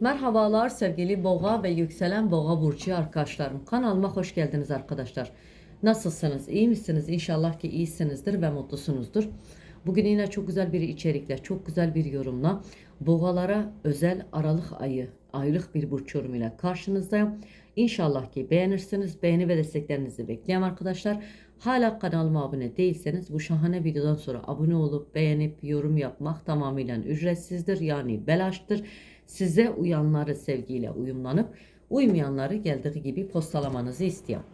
Merhabalar sevgili boğa ve yükselen boğa burcu arkadaşlarım. Kanalıma hoş geldiniz arkadaşlar. Nasılsınız? İyi misiniz? İnşallah ki iyisinizdir ve mutlusunuzdur. Bugün yine çok güzel bir içerikle, çok güzel bir yorumla boğalara özel Aralık ayı, aylık bir burç yorumuyla karşınızdayım. İnşallah ki beğenirsiniz. Beğeni ve desteklerinizi bekliyorum arkadaşlar. Hala kanalıma abone değilseniz bu şahane videodan sonra abone olup beğenip yorum yapmak tamamıyla ücretsizdir. Yani belaştır. Size uyanları sevgiyle uyumlanıp uymayanları geldiği gibi postalamanızı istiyorum.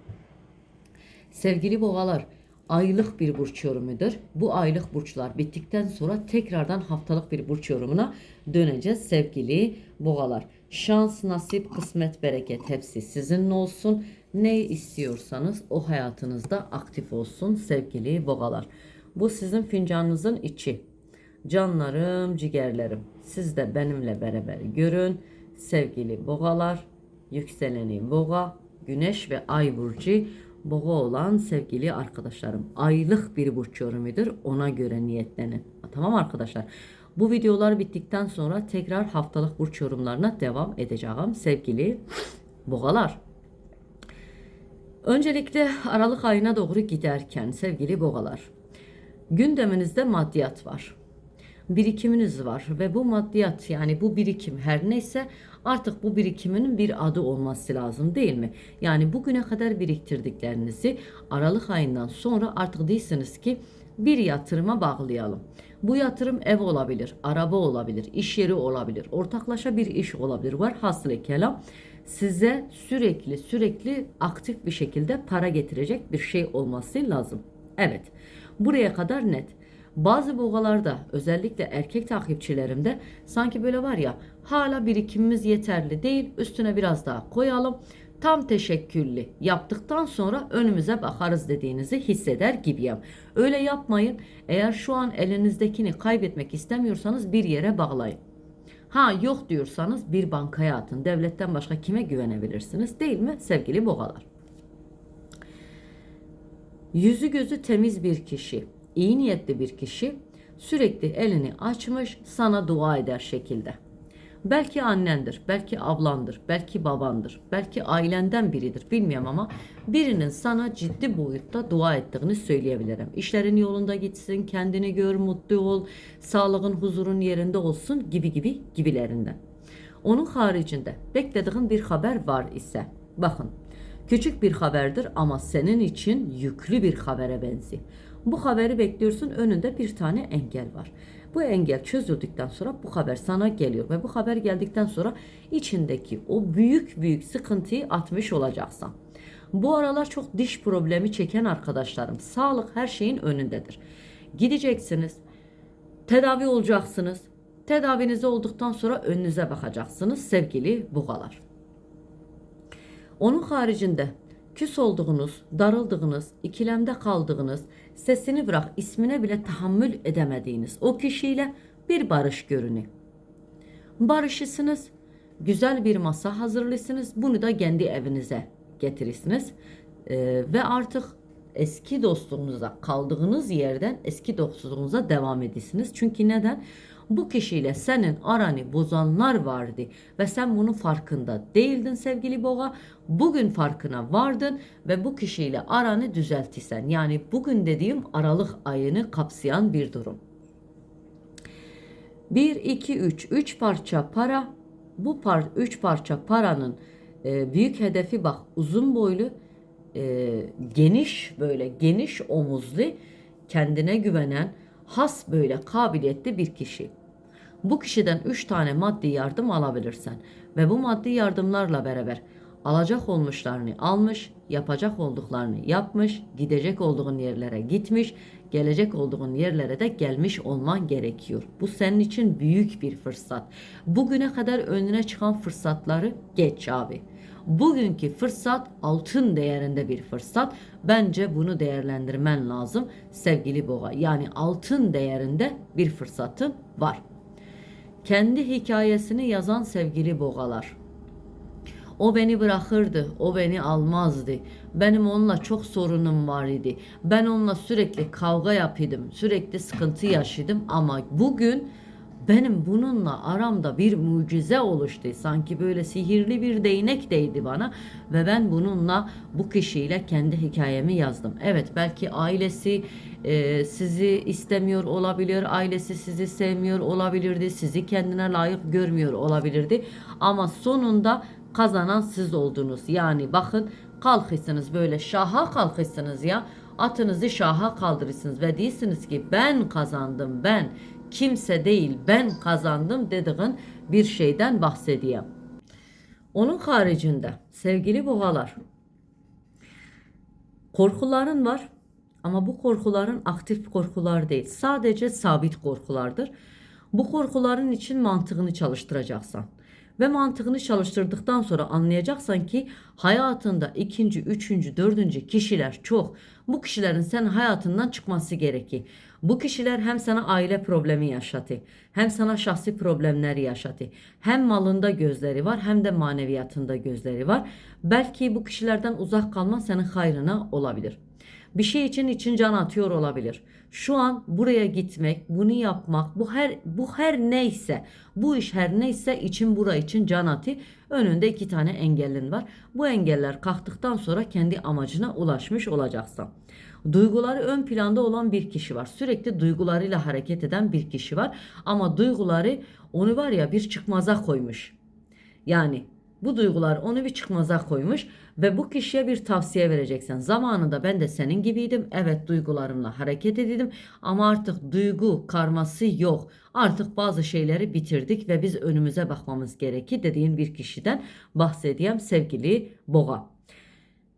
Sevgili boğalar, aylık bir burç yorumudur. Bu aylık burçlar bittikten sonra tekrardan haftalık bir burç yorumuna döneceğiz sevgili boğalar. Şans, nasip, kısmet, bereket hepsi sizin olsun. Ne istiyorsanız o hayatınızda aktif olsun sevgili boğalar. Bu sizin fincanınızın içi. Canlarım, ciğerlerim. Siz de benimle beraber görün. Sevgili boğalar, yükseleni boğa, güneş ve ay burcu boğa olan sevgili arkadaşlarım. Aylık bir burç yorumudur. Ona göre niyetlenin. Tamam arkadaşlar. Bu videolar bittikten sonra tekrar haftalık burç yorumlarına devam edeceğim sevgili boğalar. Öncelikle Aralık ayına doğru giderken sevgili boğalar. Gündeminizde maddiyat var birikiminiz var ve bu maddiyat yani bu birikim her neyse artık bu birikimin bir adı olması lazım değil mi? Yani bugüne kadar biriktirdiklerinizi Aralık ayından sonra artık değilsiniz ki bir yatırıma bağlayalım. Bu yatırım ev olabilir, araba olabilir, iş yeri olabilir, ortaklaşa bir iş olabilir. Var hasılı kelam size sürekli sürekli aktif bir şekilde para getirecek bir şey olması lazım. Evet. Buraya kadar net. Bazı boğalarda özellikle erkek takipçilerimde sanki böyle var ya hala birikimimiz yeterli değil üstüne biraz daha koyalım. Tam teşekküllü yaptıktan sonra önümüze bakarız dediğinizi hisseder gibiyim. Öyle yapmayın. Eğer şu an elinizdekini kaybetmek istemiyorsanız bir yere bağlayın. Ha yok diyorsanız bir bankaya atın. Devletten başka kime güvenebilirsiniz değil mi sevgili boğalar? Yüzü gözü temiz bir kişi iyi niyetli bir kişi sürekli elini açmış sana dua eder şekilde. Belki annendir, belki ablandır, belki babandır, belki ailenden biridir bilmiyorum ama birinin sana ciddi boyutta dua ettiğini söyleyebilirim. İşlerin yolunda gitsin, kendini gör, mutlu ol, sağlığın, huzurun yerinde olsun gibi gibi gibilerinden. Onun haricinde beklediğin bir haber var ise bakın küçük bir haberdir ama senin için yüklü bir habere benziyor. Bu haberi bekliyorsun önünde bir tane engel var. Bu engel çözüldükten sonra bu haber sana geliyor ve bu haber geldikten sonra içindeki o büyük büyük sıkıntıyı atmış olacaksın. Bu aralar çok diş problemi çeken arkadaşlarım sağlık her şeyin önündedir. Gideceksiniz, tedavi olacaksınız. Tedaviniz olduktan sonra önünüze bakacaksınız sevgili buğalar. Onun haricinde küs olduğunuz, darıldığınız, ikilemde kaldığınız, sesini bırak ismine bile tahammül edemediğiniz o kişiyle bir barış görünü. Barışısınız, güzel bir masa hazırlısınız, bunu da kendi evinize getirirsiniz ee, ve artık eski dostluğunuza kaldığınız yerden eski dostluğunuza devam edesiniz. Çünkü neden? Bu kişiyle senin aranı bozanlar vardı ve sen bunun farkında değildin sevgili boğa. Bugün farkına vardın ve bu kişiyle aranı düzeltisen. Yani bugün dediğim Aralık ayını kapsayan bir durum. 1 2 3 3 parça para bu par 3 parça paranın e, büyük hedefi bak uzun boylu e, geniş böyle geniş omuzlu kendine güvenen has böyle kabiliyetli bir kişi. Bu kişiden 3 tane maddi yardım alabilirsen ve bu maddi yardımlarla beraber alacak olmuşlarını almış, yapacak olduklarını yapmış, gidecek olduğun yerlere gitmiş, gelecek olduğun yerlere de gelmiş olman gerekiyor. Bu senin için büyük bir fırsat. Bugüne kadar önüne çıkan fırsatları geç abi. Bugünkü fırsat altın değerinde bir fırsat. Bence bunu değerlendirmen lazım sevgili boğa. Yani altın değerinde bir fırsatın var. Kendi hikayesini yazan sevgili boğalar. O beni bırakırdı, o beni almazdı. Benim onunla çok sorunum var idi. Ben onunla sürekli kavga yapıyordum, sürekli sıkıntı yaşadım ama bugün benim bununla aramda bir mucize oluştu. Sanki böyle sihirli bir değnek değdi bana ve ben bununla bu kişiyle kendi hikayemi yazdım. Evet belki ailesi e, sizi istemiyor olabilir, ailesi sizi sevmiyor olabilirdi, sizi kendine layık görmüyor olabilirdi. Ama sonunda kazanan siz oldunuz. Yani bakın kalkıyorsunuz böyle şaha kalkıyorsunuz ya. Atınızı şaha kaldırırsınız ve diyorsunuz ki ben kazandım ben. Kimse değil ben kazandım dediğin bir şeyden bahsedeyim. Onun haricinde sevgili boğalar korkuların var ama bu korkuların aktif korkular değil. Sadece sabit korkulardır. Bu korkuların için mantığını çalıştıracaksan ve mantığını çalıştırdıktan sonra anlayacaksan ki hayatında ikinci, üçüncü, dördüncü kişiler çok. Bu kişilerin senin hayatından çıkması gerekir. Bu kişiler hem sana aile problemi yaşatı, hem sana şahsi problemler yaşatı. Hem malında gözleri var hem de maneviyatında gözleri var. Belki bu kişilerden uzak kalman senin hayrına olabilir. Bir şey için için can atıyor olabilir. Şu an buraya gitmek, bunu yapmak, bu her bu her neyse, bu iş her neyse için bura için can atı. Önünde iki tane engellin var. Bu engeller kalktıktan sonra kendi amacına ulaşmış olacaksın. Duyguları ön planda olan bir kişi var. Sürekli duygularıyla hareket eden bir kişi var. Ama duyguları onu var ya bir çıkmaza koymuş. Yani bu duygular onu bir çıkmaza koymuş ve bu kişiye bir tavsiye vereceksin. Zamanında ben de senin gibiydim. Evet duygularımla hareket edildim ama artık duygu karması yok. Artık bazı şeyleri bitirdik ve biz önümüze bakmamız gerekir dediğin bir kişiden bahsedeyim sevgili Boğa.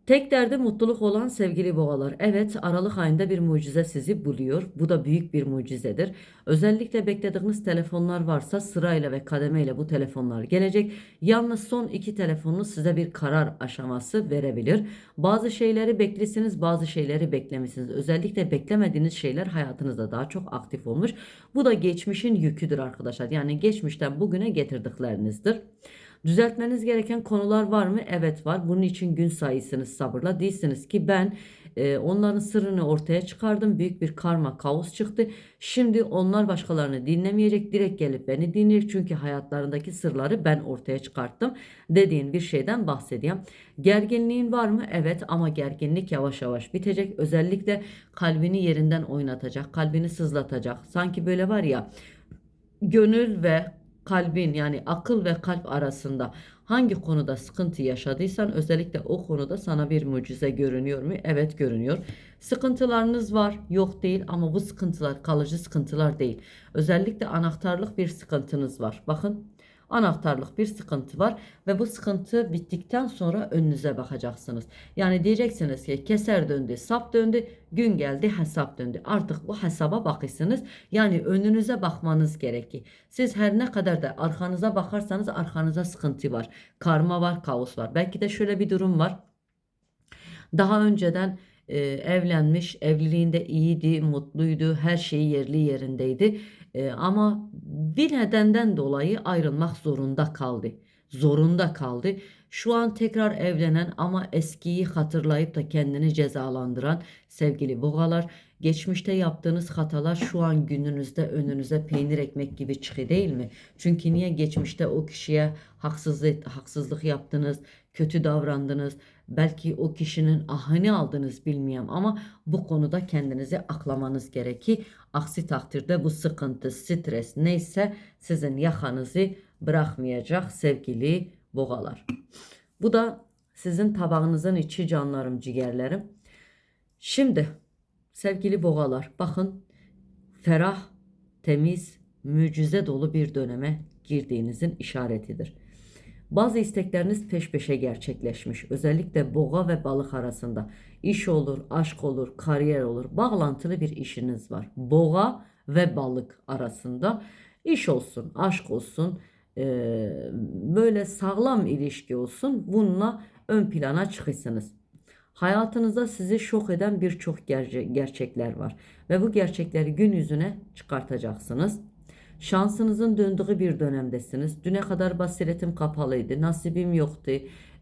Tek derdi mutluluk olan sevgili boğalar. Evet Aralık ayında bir mucize sizi buluyor. Bu da büyük bir mucizedir. Özellikle beklediğiniz telefonlar varsa sırayla ve kademeyle bu telefonlar gelecek. Yalnız son iki telefonunuz size bir karar aşaması verebilir. Bazı şeyleri beklisiniz bazı şeyleri beklemişsiniz. Özellikle beklemediğiniz şeyler hayatınızda daha çok aktif olmuş. Bu da geçmişin yüküdür arkadaşlar. Yani geçmişten bugüne getirdiklerinizdir. Düzeltmeniz gereken konular var mı? Evet var. Bunun için gün sayısınız sabırla. Değilsiniz ki ben e, onların sırrını ortaya çıkardım. Büyük bir karma kaos çıktı. Şimdi onlar başkalarını dinlemeyecek. Direkt gelip beni dinleyecek. Çünkü hayatlarındaki sırları ben ortaya çıkarttım. Dediğin bir şeyden bahsedeyim. Gerginliğin var mı? Evet ama gerginlik yavaş yavaş bitecek. Özellikle kalbini yerinden oynatacak. Kalbini sızlatacak. Sanki böyle var ya gönül ve kalbin yani akıl ve kalp arasında hangi konuda sıkıntı yaşadıysan özellikle o konuda sana bir mucize görünüyor mu? Evet görünüyor. Sıkıntılarınız var yok değil ama bu sıkıntılar kalıcı sıkıntılar değil. Özellikle anahtarlık bir sıkıntınız var. Bakın anahtarlık bir sıkıntı var ve bu sıkıntı bittikten sonra önünüze bakacaksınız. Yani diyeceksiniz ki keser döndü, sap döndü, gün geldi, hesap döndü. Artık bu hesaba bakıyorsunuz. Yani önünüze bakmanız gerekir. Siz her ne kadar da arkanıza bakarsanız arkanıza sıkıntı var. Karma var, kaos var. Belki de şöyle bir durum var. Daha önceden e, evlenmiş, evliliğinde iyiydi, mutluydu, her şeyi yerli yerindeydi. E, ama bir nedenden dolayı ayrılmak zorunda kaldı. Zorunda kaldı. Şu an tekrar evlenen ama eskiyi hatırlayıp da kendini cezalandıran sevgili boğalar, geçmişte yaptığınız hatalar şu an gününüzde önünüze peynir ekmek gibi çıkıyor değil mi? Çünkü niye geçmişte o kişiye haksızlık, haksızlık yaptınız, kötü davrandınız, belki o kişinin ahını aldınız bilmiyorum ama bu konuda kendinizi aklamanız gerekir. Aksi takdirde bu sıkıntı, stres neyse sizin yakanızı bırakmayacak sevgili boğalar. Bu da sizin tabağınızın içi canlarım, ciğerlerim. Şimdi sevgili boğalar bakın ferah, temiz, mucize dolu bir döneme girdiğinizin işaretidir. Bazı istekleriniz peş peşe gerçekleşmiş. Özellikle boğa ve balık arasında. iş olur, aşk olur, kariyer olur. Bağlantılı bir işiniz var. Boğa ve balık arasında iş olsun, aşk olsun, böyle sağlam ilişki olsun. Bununla ön plana çıkırsınız. Hayatınızda sizi şok eden birçok gerçekler var ve bu gerçekleri gün yüzüne çıkartacaksınız. Şansınızın döndüğü bir dönemdesiniz. Düne kadar basiretim kapalıydı, nasibim yoktu.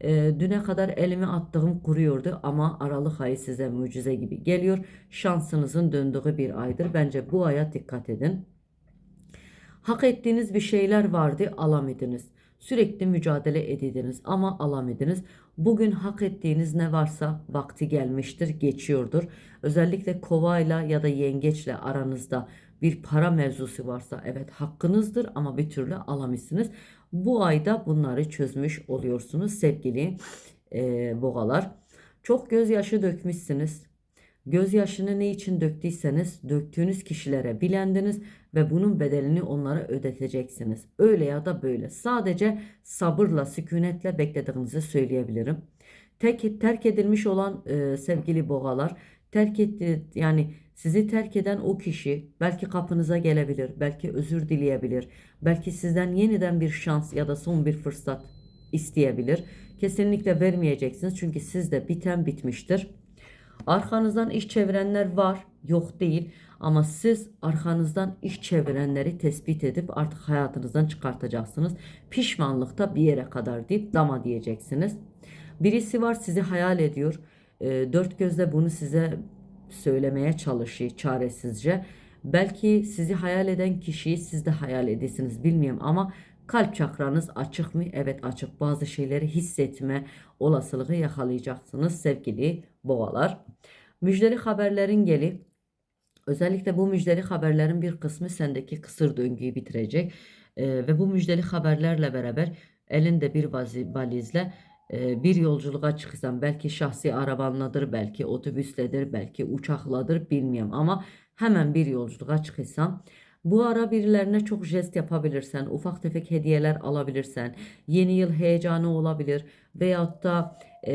E, düne kadar elimi attığım kuruyordu ama Aralık ayı size mucize gibi geliyor. Şansınızın döndüğü bir aydır. Bence bu aya dikkat edin. Hak ettiğiniz bir şeyler vardı alamadınız. Sürekli mücadele edildiniz ama alamadınız. Bugün hak ettiğiniz ne varsa vakti gelmiştir, geçiyordur. Özellikle kovayla ya da yengeçle aranızda bir para mevzusu varsa evet hakkınızdır ama bir türlü alamıyorsunuz. Bu ayda bunları çözmüş oluyorsunuz sevgili eee boğalar. Çok gözyaşı dökmüşsünüz. Gözyaşını ne için döktüyseniz döktüğünüz kişilere bilendiniz ve bunun bedelini onlara ödeteceksiniz. Öyle ya da böyle. Sadece sabırla, sükunetle beklediğinizi söyleyebilirim. Tek, terk edilmiş olan e, sevgili boğalar, terk etti yani sizi terk eden o kişi belki kapınıza gelebilir, belki özür dileyebilir, belki sizden yeniden bir şans ya da son bir fırsat isteyebilir. Kesinlikle vermeyeceksiniz çünkü sizde biten bitmiştir. Arkanızdan iş çevirenler var, yok değil. Ama siz arkanızdan iş çevirenleri tespit edip artık hayatınızdan çıkartacaksınız. Pişmanlıkta bir yere kadar deyip dama diyeceksiniz. Birisi var sizi hayal ediyor. E, dört gözle bunu size söylemeye çalışıyor çaresizce. Belki sizi hayal eden kişiyi siz de hayal edesiniz bilmiyorum ama kalp çakranız açık mı? Evet açık. Bazı şeyleri hissetme olasılığı yakalayacaksınız sevgili boğalar. Müjdeli haberlerin gelip özellikle bu müjdeli haberlerin bir kısmı sendeki kısır döngüyü bitirecek. Ee, ve bu müjdeli haberlerle beraber elinde bir valizle e, bir yolculuğa çıksan belki şahsi arabanladır, belki otobüsledir, belki uçakladır bilmiyorum ama hemen bir yolculuğa çıkırsan bu ara birilerine çok jest yapabilirsen, ufak tefek hediyeler alabilirsen, yeni yıl heyecanı olabilir veyahut da e,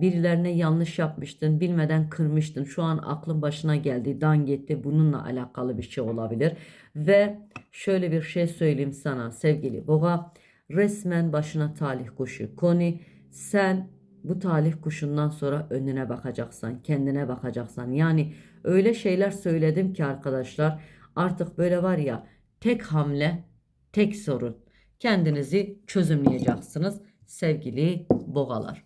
birilerine yanlış yapmıştın, bilmeden kırmıştın, şu an aklın başına geldi, dan gitti, bununla alakalı bir şey olabilir. Ve şöyle bir şey söyleyeyim sana sevgili boğa, resmen başına talih kuşu koni, sen bu talih kuşundan sonra önüne bakacaksan, kendine bakacaksan. Yani öyle şeyler söyledim ki arkadaşlar artık böyle var ya tek hamle, tek sorun. Kendinizi çözümleyeceksiniz sevgili boğalar.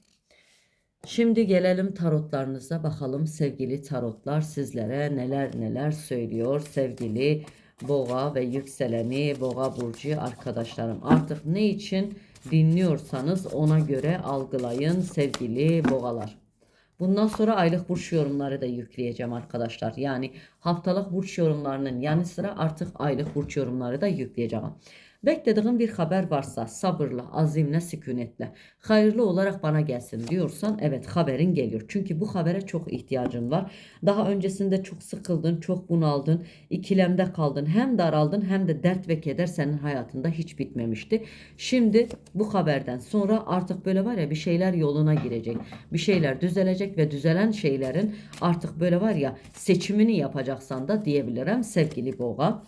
Şimdi gelelim tarotlarınıza bakalım sevgili tarotlar sizlere neler neler söylüyor sevgili boğa ve yükseleni boğa burcu arkadaşlarım. Artık ne için dinliyorsanız ona göre algılayın sevgili boğalar. Bundan sonra aylık burç yorumları da yükleyeceğim arkadaşlar. Yani haftalık burç yorumlarının yanı sıra artık aylık burç yorumları da yükleyeceğim. Beklediğin bir haber varsa sabırla, azimle, sükunetle, hayırlı olarak bana gelsin diyorsan evet haberin geliyor. Çünkü bu habere çok ihtiyacın var. Daha öncesinde çok sıkıldın, çok bunaldın, ikilemde kaldın. Hem daraldın hem de dert ve keder senin hayatında hiç bitmemişti. Şimdi bu haberden sonra artık böyle var ya bir şeyler yoluna girecek. Bir şeyler düzelecek ve düzelen şeylerin artık böyle var ya seçimini yapacaksan da diyebilirim sevgili boğa.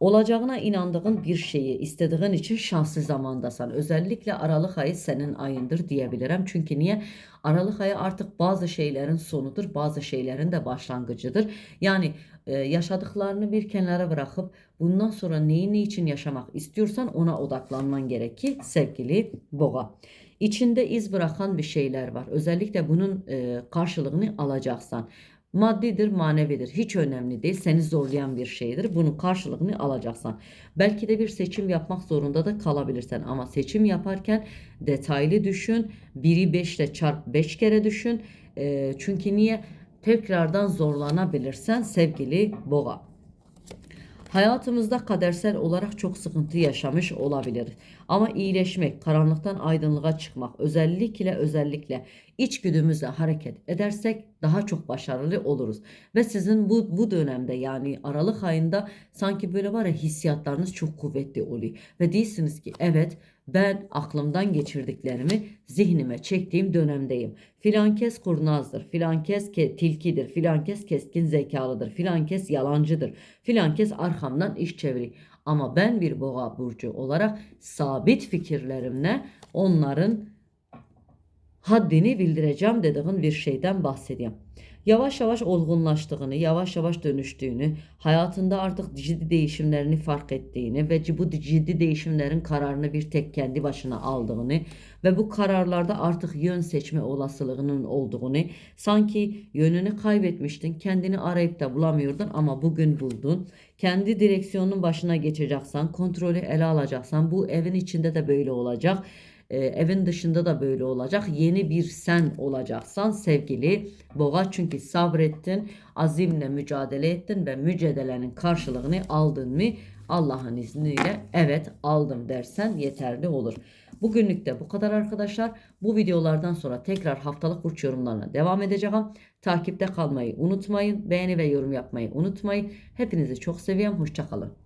Olacağına inandığın bir şeyi istediğin için şanslı zamandasan. Özellikle Aralık ayı senin ayındır diyebilirim. Çünkü niye? Aralık ayı artık bazı şeylerin sonudur, bazı şeylerin de başlangıcıdır. Yani e, yaşadıklarını bir kenara bırakıp bundan sonra neyi ne için yaşamak istiyorsan ona odaklanman gerekir sevgili boğa. İçinde iz bırakan bir şeyler var. Özellikle bunun e, karşılığını alacaksan. Maddidir, manevidir. Hiç önemli değil. Seni zorlayan bir şeydir. Bunun karşılığını alacaksan. Belki de bir seçim yapmak zorunda da kalabilirsen. Ama seçim yaparken detaylı düşün. Biri 5 ile çarp 5 kere düşün. Ee, çünkü niye? Tekrardan zorlanabilirsen sevgili boğa. Hayatımızda kadersel olarak çok sıkıntı yaşamış olabiliriz. Ama iyileşmek, karanlıktan aydınlığa çıkmak, özellikle özellikle içgüdümüzle hareket edersek daha çok başarılı oluruz. Ve sizin bu, bu dönemde yani Aralık ayında sanki böyle var ya hissiyatlarınız çok kuvvetli oluyor. Ve değilsiniz ki evet ben aklımdan geçirdiklerimi zihnime çektiğim dönemdeyim. Filan kes kurnazdır, filan kes ke tilkidir, filan kes keskin zekalıdır, filan kes yalancıdır, filan kes arkamdan iş çeviriyor. Ama ben bir boğa burcu olarak sabit fikirlerimle onların haddini bildireceğim dediğin bir şeyden bahsedeyim. Yavaş yavaş olgunlaştığını, yavaş yavaş dönüştüğünü, hayatında artık ciddi değişimlerini fark ettiğini ve bu ciddi değişimlerin kararını bir tek kendi başına aldığını ve bu kararlarda artık yön seçme olasılığının olduğunu, sanki yönünü kaybetmiştin, kendini arayıp da bulamıyordun ama bugün buldun. Kendi direksiyonun başına geçeceksen, kontrolü ele alacaksan, bu evin içinde de böyle olacak. Ee, evin dışında da böyle olacak. Yeni bir sen olacaksan sevgili boğa çünkü sabrettin, azimle mücadele ettin ve mücadelenin karşılığını aldın mı? Allah'ın izniyle evet aldım dersen yeterli olur. Bugünlük de bu kadar arkadaşlar. Bu videolardan sonra tekrar haftalık burç yorumlarına devam edeceğim. Takipte kalmayı unutmayın. Beğeni ve yorum yapmayı unutmayın. Hepinizi çok seviyorum. Hoşçakalın.